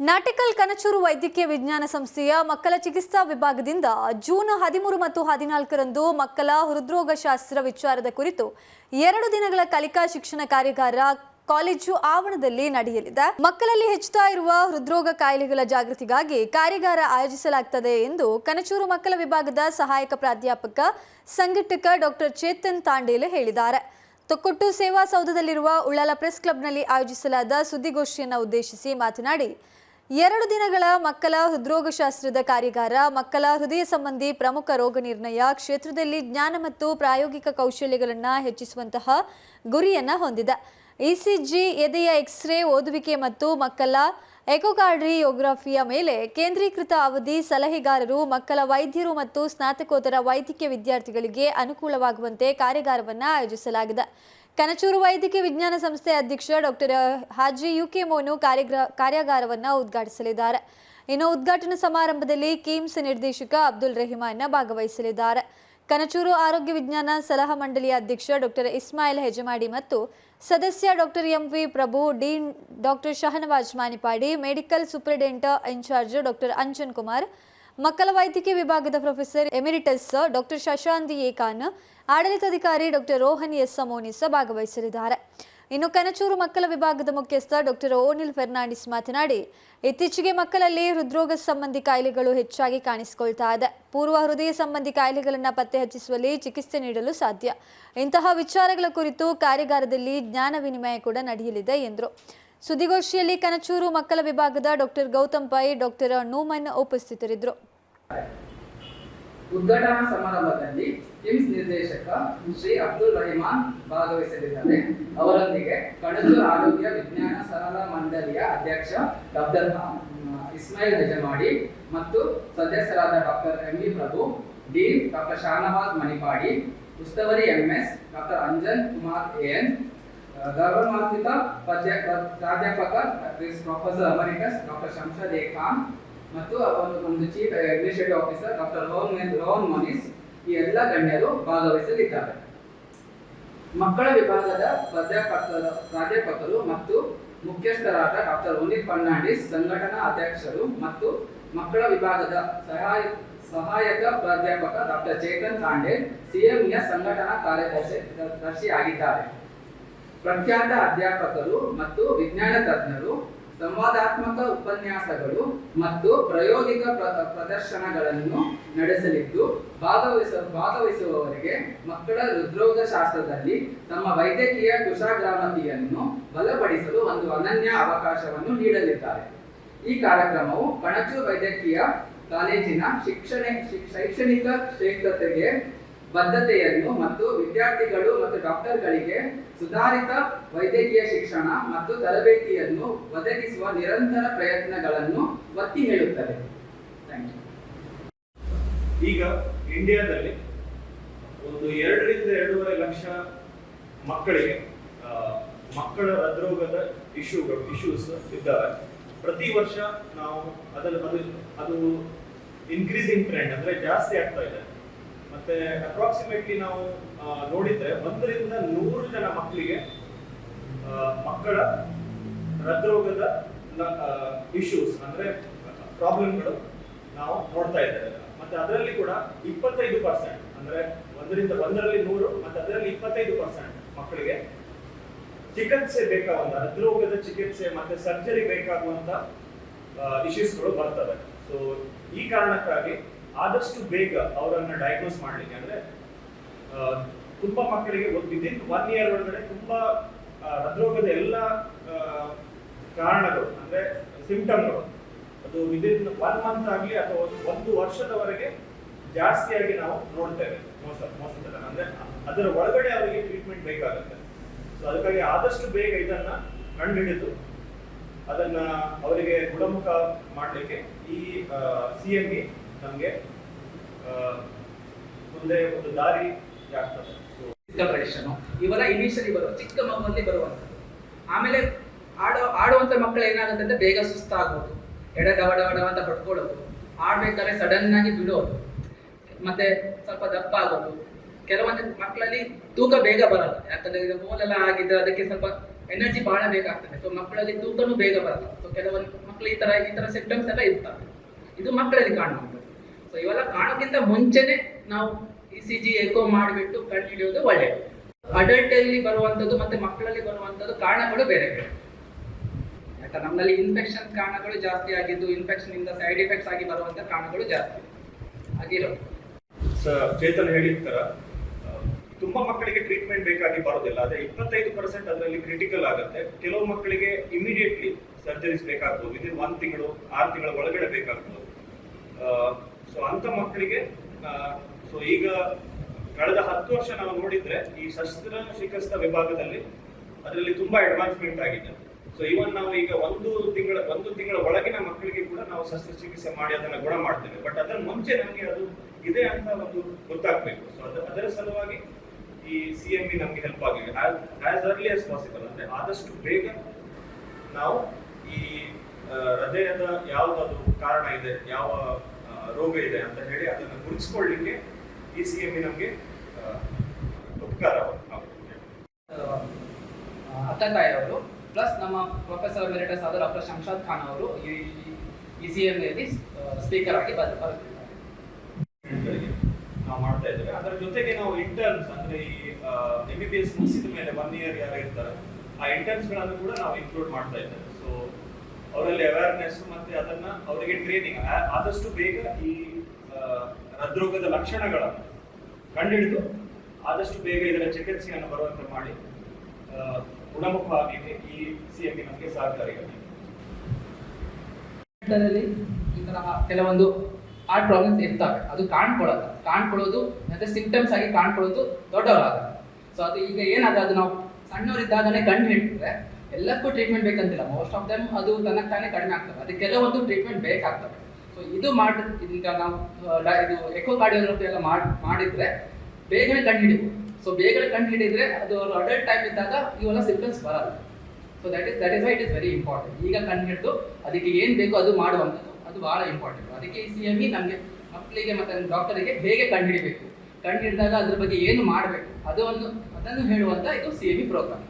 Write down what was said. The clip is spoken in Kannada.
ನಾಟಿಕಲ್ ಕನಚೂರು ವೈದ್ಯಕೀಯ ವಿಜ್ಞಾನ ಸಂಸ್ಥೆಯ ಮಕ್ಕಳ ಚಿಕಿತ್ಸಾ ವಿಭಾಗದಿಂದ ಜೂನ್ ಹದಿಮೂರು ಮತ್ತು ಹದಿನಾಲ್ಕರಂದು ಮಕ್ಕಳ ಹೃದ್ರೋಗ ಶಾಸ್ತ್ರ ವಿಚಾರದ ಕುರಿತು ಎರಡು ದಿನಗಳ ಕಲಿಕಾ ಶಿಕ್ಷಣ ಕಾರ್ಯಾಗಾರ ಕಾಲೇಜು ಆವರಣದಲ್ಲಿ ನಡೆಯಲಿದೆ. ಮಕ್ಕಳಲ್ಲಿ ಹೆಚ್ಚುತ್ತಾ ಇರುವ ಹೃದ್ರೋಗ ಕಾಯಿಲೆಗಳ ಜಾಗೃತಿಗಾಗಿ ಕಾರ್ಯಾಗಾರ ಆಯೋಜಿಸಲಾಗುತ್ತದೆ ಎಂದು ಕನಚೂರು ಮಕ್ಕಳ ವಿಭಾಗದ ಸಹಾಯಕ ಪ್ರಾಧ್ಯಾಪಕ ಸಂಘಟಕ ಡಾಕ್ಟರ್ ಚೇತನ್ ತಾಂಡೇಲೆ ಹೇಳಿದ್ದಾರೆ. ತೊಕ್ಕೊಟ್ಟು ಸೇವಾ ಸೌಧದಲ್ಲಿರುವ ಉಳ್ಳಾಲ ಪ್ರೆಸ್ ಕ್ಲಬ್ನಲ್ಲಿ ಆಯೋಜಿಸಲಾದ ಸುದ್ದಿಗೋಷ್ಠಿಯನ್ನು ಉದ್ದೇಶಿಸಿ ಮಾತನಾಡಿ ಎರಡು ದಿನಗಳ ಮಕ್ಕಳ ಹೃದ್ರೋಗಶಾಸ್ತ್ರದ ಕಾರ್ಯಾಗಾರ, ಮಕ್ಕಳ ಹೃದಯ ಸಂಬಂಧಿ ಪ್ರಮುಖ ರೋಗ ನಿರ್ಣಯ, ಕ್ಷೇತ್ರದಲ್ಲಿ ಜ್ಞಾನ ಮತ್ತು ಪ್ರಾಯೋಗಿಕ ಕೌಶಲ್ಯಗಳನ್ನು ಹೆಚ್ಚಿಸುವಂತಹ ಗುರಿಯನ್ನು ಹೊಂದಿದೆ. ಇಸಿಜಿ ಎದೆಯ ಎಕ್ಸ್ರೇ ಓದುವಿಕೆ ಮತ್ತು ಮಕ್ಕಳ ಎಕೋಕಾರ್ಡಿಯೋಗ್ರಫಿಯ ಮೇಲೆ ಕೇಂದ್ರೀಕೃತ ಅವಧಿ ಸಲಹೆಗಾರರು, ಮಕ್ಕಳ ವೈದ್ಯರು ಮತ್ತು ಸ್ನಾತಕೋತ್ತರ ವೈದ್ಯಕೀಯ ವಿದ್ಯಾರ್ಥಿಗಳಿಗೆ ಅನುಕೂಲವಾಗುವಂತೆ ಕಾರ್ಯಾಗಾರವನ್ನು ಆಯೋಜಿಸಲಾಗಿದೆ. ಕನಚೂರು ವೈದ್ಯಕೀಯ ವಿಜ್ಞಾನ ಸಂಸ್ಥೆ ಅಧ್ಯಕ್ಷ doctor Haji U K Monu ಕಾರ್ಯಗ್ರ, ಕಾರ್ಯಾಗಾರವನ್ನು ಉದ್ಘಾಟಿಸಲಿದ್ದಾರೆ. ಇನ್ನು ಉದ್ಘಾಟನಾ ಸಮಾರಂಭದಲ್ಲಿ ಕಿಮ್ಸ್ ನಿರ್ದೇಶಕ ಅಬ್ದುಲ್ ರೆಹಿಮಾನ್ ಭಾಗವಹಿಸಲಿದ್ದಾರೆ. ಕನಚೂರು ಆರೋಗ್ಯ ವಿಜ್ಞಾನ ಸಲಹಾ ಮಂಡಳಿಯ ಅಧ್ಯಕ್ಷ ಡಾಕ್ಟರ್ ಇಸ್ಮಾಯಿಲ್ ಹೆಜಮಾಡಿ ಮತ್ತು ಸದಸ್ಯ doctor M V Prabhu, dean, doctor Shahnawaz Manipadi, medical superintendent in charge doctor Anjan Kumar, ಮಕ್ಕಳ ವೈದ್ಯಕೀಯ ವಿಭಾಗದ professor emeritus doctor Shashant A. Khan ಆಡಳಿತಾಧಿಕಾರಿ ಡಾಕ್ಟರ್ ರೋಹನ್ ಎಸ್ ಸಮೋನಿಸ ಭಾಗವಹಿಸಲಿದ್ದಾರೆ. ಇನ್ನು ಕನಚೂರು ಮಕ್ಕಳ ವಿಭಾಗದ ಮುಖ್ಯಸ್ಥ ಡಾಕ್ಟರ್ ಓನಿಲ್ ಫೆರ್ನಾಂಡಿಸ್ ಮಾತನಾಡಿ, ಇತ್ತೀಚೆಗೆ ಮಕ್ಕಳಲ್ಲಿ ಹೃದ್ರೋಗ ಸಂಬಂಧಿ ಕಾಯಿಲೆಗಳು ಹೆಚ್ಚಾಗಿ ಕಾಣಿಸಿಕೊಳ್ತಾ ಇದೆ. ಪೂರ್ವ ಹೃದಯ ಸಂಬಂಧಿ ಕಾಯಿಲೆಗಳನ್ನು ಪತ್ತೆ ಹಚ್ಚಿಸುವಲ್ಲಿ ಚಿಕಿತ್ಸೆ ನೀಡಲು ಸಾಧ್ಯ. ಇಂತಹ ವಿಚಾರಗಳ ಕುರಿತು ಕಾರ್ಯಾಗಾರದಲ್ಲಿ ಜ್ಞಾನ ವಿನಿಮಯ ಕೂಡ ನಡೆಯಲಿದೆ ಎಂದರು. ಸುದ್ದಿಗೋಷ್ಠಿಯಲ್ಲಿ ಕನಚೂರು ಮಕ್ಕಳ ವಿಭಾಗದ ಡಾಕ್ಟರ್ ಗೌತಮ್ ಪೈ, ಡಾಕ್ಟರ್ ನೂಮನ್ ಉಪಸ್ಥಿತರಿದ್ದರು. ಉದ್ಘಾಟನಾ ಸಮಾರಂಭದಲ್ಲಿ ಕಿಮ್ಸ್ ನಿರ್ದೇಶಕ ಶ್ರೀ ಅಬ್ದುಲ್ ರಹಿಮಾನ್ ಭಾಗವಹಿಸಲಿದ್ದಾರೆ. ಅವರೊಂದಿಗೆ ಕಣಜೂರು ಆರೋಗ್ಯ ವಿಜ್ಞಾನ ಸರಳ ಮಂಡಳಿಯ ಅಧ್ಯಕ್ಷ ಡಾಕ್ಟರ್ ಇಸ್ಮಾಯಿಲ್ ಹೆಜಮಾಡಿ ಮತ್ತು ಸದಸ್ಯರಾದ doctor M E Prabhu, dean doctor Shahnawaz Manipadi, ಉಸ್ತುವಾರಿ MS doctor Anjan Kumar N ಗೌರವಾನ್ವಿತ ಪ್ರಾಧ್ಯ- ಪ್ರಾಧ್ಯಾಪಕ professor emeritus doctor Shamshad A Khan ಮತ್ತು ಅವರು ಒಂದು chief administrative officer doctor Rohan Rohan Monis ಈ ಎಲ್ಲ ಗಣ್ಯರು ಭಾಗವಹಿಸಲಿದ್ದಾರೆ. ಮಕ್ಕಳ ವಿಭಾಗದ ಪ್ರಾಧ್ಯಾಪಕರು ಪ್ರಾಧ್ಯಾಪಕರು ಮತ್ತು ಮುಖ್ಯಸ್ಥರಾದ ಡಾಕ್ಟರ್ ಉನಿಲ್ ಫರ್ನಾಂಡಿಸ್ ಸಂಘಟನಾ ಅಧ್ಯಕ್ಷರು ಮತ್ತು ಮಕ್ಕಳ ವಿಭಾಗದ ಸಹಾಯ, ಸಹಾಯಕ ಪ್ರಾಧ್ಯಾಪಕ ಡಾಕ್ಟರ್ ಚೇತನ್ ತಾಂಡೆ ಸಿಎಂಎ ಸಂಘಟನಾ ಕಾರ್ಯದರ್ಶಿ ದರ್ಶಿ ಆಗಿದ್ದಾರೆ ಪ್ರಖ್ಯಾತ ಅಧ್ಯಾಪಕರು ಮತ್ತು ವಿಜ್ಞಾನ ತಜ್ಞರು ಸಂವಾದಾತ್ಮಕ ಉಪನ್ಯಾಸಗಳು ಮತ್ತು ಪ್ರಾಯೋಗಿಕ ಪ್ರ- ಪ್ರದರ್ಶನಗಳನ್ನು ನಡೆಸಲಿದ್ದು, ಭಾಗವಹಿಸ, ಭಾಗವಹಿಸುವವರಿಗೆ ಮಕ್ಕಳ ಹೃದ್ರೋಗ ಶಾಸ್ತ್ರದಲ್ಲಿ ತಮ್ಮ ವೈದ್ಯಕೀಯ ಕುಶಾಗ್ರಾಮತಿಯನ್ನು ಬಲಪಡಿಸಲು ಒಂದು ಅನನ್ಯ ಅವಕಾಶವನ್ನು ನೀಡಲಿದ್ದಾರೆ. ಈ ಕಾರ್ಯಕ್ರಮವು ಕಣಚೂರು ವೈದ್ಯಕೀಯ ಕಾಲೇಜಿನ ಶಿಕ್ಷಣ ಶಿಕ್- ಶೈಕ್ಷಣಿಕ ಶ್ರೇಷ್ಠತೆಗೆ ಬದ್ಧತೆಯನ್ನು ಮತ್ತು ವಿದ್ಯಾರ್ಥಿಗಳು ಮತ್ತು ಡಾಕ್ಟರ್ಗಳಿಗೆ ಸುಧಾರಿತ ವೈದ್ಯಕೀಯ ಶಿಕ್ಷಣ ಮತ್ತು ತರಬೇತಿಯನ್ನು ಒದಗಿಸುವ ನಿರಂತರ ಪ್ರಯತ್ನಗಳನ್ನು ಒತ್ತಿ ಹೇಳುತ್ತದೆ. ಈಗ ಇಂಡಿಯಾದಲ್ಲಿ ಒಂದು ಎರಡರಿಂದ ಎರಡೂವರೆ ಲಕ್ಷ ಮಕ್ಕಳಿಗೆ ಮಕ್ಕಳ ಹೃದ್ರೋಗದ ಇಶ್ಯೂಗಳು, ಇಶ್ಯೂಸ್ ಇದ್ದಾವೆ. ಪ್ರತಿ ವರ್ಷ ನಾವು ಅದನ್ನು ಅದು ಅದು ಇನ್ಕ್ರೀಸಿಂಗ್ ಟ್ರೆಂಡ್ ಅಂದ್ರೆ ಜಾಸ್ತಿ ಆಗ್ತಾ ಇದೆ. ಮತ್ತೆ ಅಪ್ರಾಕ್ಸಿಮೇಟ್ಲಿ ನಾವು ನೋಡಿದ್ರೆ ಒಂದರಿಂದ ನೂರು ಜನ ಮಕ್ಕಳಿಗೆ ಮಕ್ಕಳ ಹೃದ್ರೋಗದ ಇಶ್ಯೂಸ್ ಅಂದ್ರೆ ಪ್ರಾಬ್ಲಮ್ಗಳು ನಾವು ನೋಡ್ತಾ ಇದ್ದೇವೆ. ಮತ್ತೆ ಅದರಲ್ಲಿ ಕೂಡ ಇಪ್ಪತ್ತೈದು ಪರ್ಸೆಂಟ್ ಅಂದ್ರೆ ಒಂದರಿಂದ ಒಂದರಲ್ಲಿ ನೂರು, ಮತ್ತೆ ಅದರಲ್ಲಿ ಇಪ್ಪತ್ತೈದು ಪರ್ಸೆಂಟ್ ಮಕ್ಕಳಿಗೆ ಚಿಕಿತ್ಸೆ ಬೇಕಾಗುವಂತ, ಹೃದ್ರೋಗದ ಚಿಕಿತ್ಸೆ ಮತ್ತೆ ಸರ್ಜರಿ ಬೇಕಾಗುವಂತ ಇಶ್ಯೂಸ್ಗಳು ಬರ್ತವೆ. ಸೊ ಈ ಕಾರಣಕ್ಕಾಗಿ ಆದಷ್ಟು ಬೇಗ ಅವರನ್ನು ಡಯಾಗ್ನೋಸ್ ಮಾಡ್ಲಿಕ್ಕೆ ಅಂದ್ರೆ ತುಂಬ ಮಕ್ಕಳಿಗೆ ವಿದಿನ್ ಒನ್ ಇಯರ್ ಒಳಗಡೆ ತುಂಬಾ ಹೃದ್ರೋಗದ ಎಲ್ಲ ಕಾರಣಗಳು, ಅಂದ್ರೆ ಸಿಂಪ್ಟಮ್ಗಳು ಅದು ವಿದಿನ್ ಒನ್ ಮಂತ್ ಆಗಲಿ ಅಥವಾ ಒಂದು- ವರ್ಷದವರೆಗೆ ಜಾಸ್ತಿಯಾಗಿ ನಾವು ನೋಡ್ತೇವೆ ಮೋಸ್ಟ್ ಮೋಸ್ಟ್ ಅಂದ್ರೆ ಅದರ ಒಳಗಡೆ ಅವರಿಗೆ ಟ್ರೀಟ್ಮೆಂಟ್ ಬೇಕಾಗುತ್ತೆ. ಸೊ ಅದಕ್ಕಾಗಿ ಆದಷ್ಟು ಬೇಗ ಇದನ್ನ ಕಂಡುಹಿಡಿದು, ಅದನ್ನ ಅವರಿಗೆ ಗುಣಮುಖ ಮಾಡಲಿಕ್ಕೆ ಈ ಸಿ ಎಂ ನಮಗೆ ಮುಂದೆ ಒಂದು ದಾರಿ ಆಗ್ತದೆ. ಟ್ರೆಡಿಷನ್ ಇವರ ಇನಿಷಿಯಲಿ ಬರುವ, ಚಿಕ್ಕ ಮಗುವಲ್ಲಿ ಬರುವಂಥದ್ದು. ಆಮೇಲೆ ಆಡೋ ಆಡುವಂತ ಮಕ್ಕಳು ಏನಾಗುತ್ತೆ ಅಂದ್ರೆ ಬೇಗ ಸುಸ್ತಾಗೋದು. ಎಡ ಡವ ಡವ ಅಂತ ಹೊಡ್ಕೊಳ್ಳೋದು ಆಡ್ಬೇಕಾದ್ರೆ ಸಡನ್ ಆಗಿ ಬಿಡೋದು. ಮತ್ತೆ ಸ್ವಲ್ಪ ದಪ್ಪ ಆಗೋದು ಕೆಲವೊಂದು ಮಕ್ಕಳಲ್ಲಿ ತೂಕ ಬೇಗ ಬರಲ್ಲ. ಯಾಕಂದ್ರೆ ಈಗ ಮೂಲೆಲ್ಲ ಆಗಿದ್ರೆ ಅದಕ್ಕೆ ಸ್ವಲ್ಪ ಎನರ್ಜಿ ಬಹಳ ಬೇಕಾಗ್ತದೆ ಸೊ ಮಕ್ಕಳಲ್ಲಿ ತೂಕನೂ ಬೇಗ ಬರಲ್ಲ. ಸೊ ಕೆಲವೊಂದು ಮಕ್ಕಳು ಈ ತರ ಈ ತರ ಸಿಂಪ್ಟಮ್ಸ್ ಎಲ್ಲ ಇರ್ತವೆ. ಇದು ಮಕ್ಕಳಲ್ಲಿ ಕಾಣುವಂಥದ್ದು. ಸೊ ಇವೆಲ್ಲ ಕಾಣೋಕ್ಕಿಂತ ಮುಂಚೆನೆ ನಾವು ಇ ಸಿ ಜಿ ಎಕೋ ಮಾಡಿಬಿಟ್ಟು ಕಂಡು ಹಿಡಿಯೋದು ಒಳ್ಳೆಯದು ಅಡಲ್ಟ್ ಅಲ್ಲಿ ಬರುವಂಥದ್ದು ಮತ್ತೆ ಮಕ್ಕಳಲ್ಲಿ ಬರುವಂಥದ್ದು ಕಾರಣಗಳು ಬೇರೆ ಬೇರೆ. ಯಾಕಂದ್ರೆ ನಮ್ಮಲ್ಲಿ ಇನ್ಫೆಕ್ಷನ್ ಕಾರಣಗಳು ಜಾಸ್ತಿ ಆಗಿದ್ದು ಇನ್ಫೆಕ್ಷನ್ ಇಂದ ಸೈಡ್ ಎಫೆಕ್ಟ್ಸ್ ಆಗಿ ಬರುವಂಥ ಕಾರಣಗಳು ಜಾಸ್ತಿ. ಆಗಿರೋ ಚೇತನ್ ಹೇಳಿದ ಆ, ತುಂಬಾ ಮಕ್ಕಳಿಗೆ ಟ್ರೀಟ್ಮೆಂಟ್ ಬೇಕಾಗಿ ಬರೋದಿಲ್ಲ. ಆದ್ರೆ ಇಪ್ಪತ್ತೈದು ಪರ್ಸೆಂಟ್ ಅದರಲ್ಲಿ ಕ್ರಿಟಿಕಲ್ ಆಗುತ್ತೆ. ಕೆಲವು ಮಕ್ಕಳಿಗೆ ಇಮಿಡಿಯೇಟ್ಲಿ ಸರ್ಜರೀಸ್ ಬೇಕಾಗ್ಬೋದು. ವಿದಿನ್ ಒಂದ್ ತಿಂಗಳು ಆರು ತಿಂಗಳ ಒಳಗಡೆ ಬೇಕಾಗ್ಬೋದು. ಸೊ ಅಂತ ಮಕ್ಕಳಿಗೆ ಸೊ ಈಗ ಕಳೆದ ಹತ್ತು ವರ್ಷ ನಾವು ನೋಡಿದ್ರೆ ಈ ಶಸ್ತ್ರ ಚಿಕಿತ್ಸಾ ವಿಭಾಗದಲ್ಲಿ ಅದರಲ್ಲಿ ತುಂಬಾ ಅಡ್ವಾನ್ಸ್ಮೆಂಟ್ ಆಗಿದೆ. ಸೊ ಇವನ್ ನಾವು ಈಗ ಒಂದು ತಿಂಗಳ ಒಂದು ತಿಂಗಳ ಒಳಗಿನ ಮಕ್ಕಳಿಗೆ ಕೂಡ ನಾವು ಶಸ್ತ್ರಚಿಕಿತ್ಸೆ ಮಾಡಿ ಅದನ್ನ ಗುಣ ಮಾಡ್ತೇವೆ. ಬಟ್ ಅದರ ಮುಂಚೆ ನಮಗೆ ಅದು ಇದೆ ಅಂತ ಒಂದು ಗೊತ್ತಾಗ್ಬೇಕು. ಸೊ ಅದ, ಅದರ ಸಲುವಾಗಿ ಈ ಸಿ ಎಂ ಬಿ ನಮ್ಗೆ ಹೆಲ್ಪ್ ಆಗಿದೆ. ಆಸ್ ಅರ್ಲಿ ಆಸ್ ಪಾಸಿಬಲ್ ಅಂದ್ರೆ ಆದಷ್ಟು ಬೇಗ ನಾವು ಈ ಹೃದಯದ ಯಾವ್ದು ಕಾರಣ ಇದೆ, ಯಾವ ರೋಗ ಇದೆ ಅಂತ ಹೇಳಿ ಅದನ್ನು ಗುರುತಿಸ್ಕೊಳ್ಳಿಕ್ಕೆ ಈ ಸಿ ಎಂ ನಮಗೆ ಉಪಕಾರ ಅತ್ತತಾಯಿ ಅವರು ಪ್ಲಸ್ ನಮ್ಮ ಪ್ರೊಫೆಸರ್ ಮೆರಿಟಸ್ ಆದ ಡಾಕ್ಟರ್ ಶಂಶಾದ್ ಖಾನ್ ಅವರು ಈ ಸಿ ಎಂ ನಲ್ಲಿ ಸ್ಪೀಕರ್ ಆಗಿ ಬರ್ ಬರುತ್ತಿದ್ದಾರೆ ನಾವು ಮಾಡ್ತಾ ಇದ್ದೇವೆ. ಅದರ ಜೊತೆಗೆ ನಾವು ಇಂಟರ್ನ್ಸ್ ಅಂದ್ರೆ ಈ ಎಂ ಬಿ ಬಿ ಎಸ್ ಮುಗಿಸಿದ ಮೇಲೆ ಒನ್ ಇಯರ್ ಯಾರು ಇರ್ತಾರೆ ಆ ಇಂಟರ್ನ್ಸ್ಗಳನ್ನು ಕೂಡ ನಾವು ಇನ್ಕ್ಲೂಡ್ ಮಾಡ್ತಾ ಇದ್ದೇವೆ. ಅವರಲ್ಲಿ ಅವೇರ್ನೆಸ್ ಮತ್ತೆ ಅದನ್ನ ಅವರಿಗೆ ಟ್ರೈನಿಂಗ್ ಆದಷ್ಟು ಬೇಗ ಈ ಹೃದ್ರೋಗದ ಲಕ್ಷಣಗಳನ್ನು ಕಂಡುಹಿಡಿದು ಆದಷ್ಟು ಬೇಗ ಇದರ ಚಿಕಿತ್ಸೆಯನ್ನು ಬರುವಂತೆ ಮಾಡಿ ಆ, ಗುಣಮುಖವಾಗಲಿಕ್ಕೆ ಈ ಸಿ ಎಂ ನಮಗೆ ಸಹಕಾರಿಯಾಗಿದೆ ಈ ತರಹ ಕೆಲವೊಂದು ಹಾರ್ಟ್ ಪ್ರಾಬ್ಲಮ್ಸ್ ಇರ್ತವೆ. ಅದು ಕಾಣ್ಕೊಳ್ಳಲ್ಲ ಕಾಣ್ಕೊಳ್ಳೋದು ಮತ್ತೆ ಸಿಂಪ್ಟಮ್ಸ್ ಆಗಿ ಕಾಣ್ಕೊಳ್ಳೋದು ದೊಡ್ಡವರಾದ ಸೊ ಅದು ಈಗ ಏನಾದ್ರೆ ಅದು ನಾವು ಸಣ್ಣವರಿದ್ದಾಗಲೇ ಕಂಡು ಹಿಡಿದ್ರೆ ಎಲ್ಲಕ್ಕೂ ಟ್ರೀಟ್ಮೆಂಟ್ ಬೇಕಂತಿಲ್ಲ. ಮೋಸ್ಟ್ ಆಫ್ ದಮ್ ಅದು ತನಕ ತಾನೇ ಕಡಿಮೆ ಆಗ್ತವೆ ಅದಕ್ಕೆ ಕೆಲವೊಂದು ಟ್ರೀಟ್ಮೆಂಟ್ ಬೇಕಾಗ್ತವೆ ಸೊ ಇದು ಮಾಡಿ, ಈಗ ನಾವು ಇದು ಎಕೋ ಕಾರ್ಡಿಯೋಗ್ರಫಿ ಎಲ್ಲ ಮಾಡಿ, ಮಾಡಿದ್ರೆ ಬೇಗನೆ ಕಂಡು ಹಿಡಿಬೋದು. ಸೊ ಬೇಗನೆ ಕಂಡು ಹಿಡಿದ್ರೆ ಅದು ಅಡಲ್ಟ್ ಟೈಮ್ ಇದ್ದಾಗ ಇವೆಲ್ಲ ಸಿಂಪ್ಟಮ್ಸ್ ಬರಲ್ಲ. So that is that is why it is very important ಈಗ ಕಂಡು ಹಿಡಿದು ಅದಕ್ಕೆ ಏನು ಬೇಕೋ ಅದು ಮಾಡುವಂಥದ್ದು. ಅದು ಬಹಳ ಇಂಪಾರ್ಟೆಂಟ್ ಅದಕ್ಕೆ ಈ ಸಿ ಎಂ ಇ ನಮಗೆ ಮಕ್ಕಳಿಗೆ ಮತ್ತು ಡಾಕ್ಟರಿಗೆ ಹೇಗೆ ಕಂಡು ಹಿಡಿಬೇಕು? ಕಂಡು ಹಿಡಿದಾಗ ಅದ್ರ ಬಗ್ಗೆ ಏನು ಮಾಡಬೇಕು? ಅದು ಒಂದು, ಅದನ್ನು ಹೇಳುವಂಥ ಇದು ಸಿ ಎಂ ಇ ಪ್ರೋಗ್ರಾಮ್